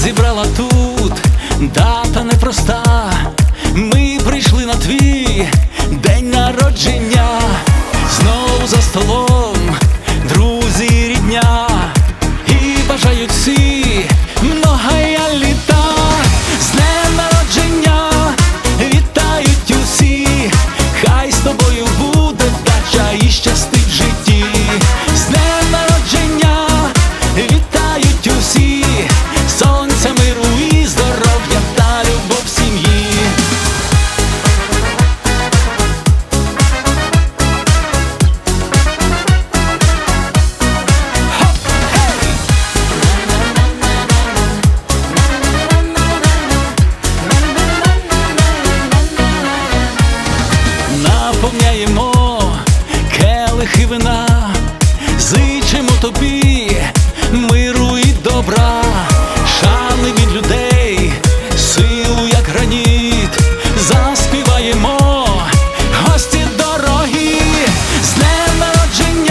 зібрала тут. Дата непроста. Ми прийшли на твій день народження, знову за столом, друзі, рідня, і бажають всі многая літа, з днем вітають усі, хай з тобою буде дача і щастя. сповняємо келихи вина, зичимо тобі миру і добра.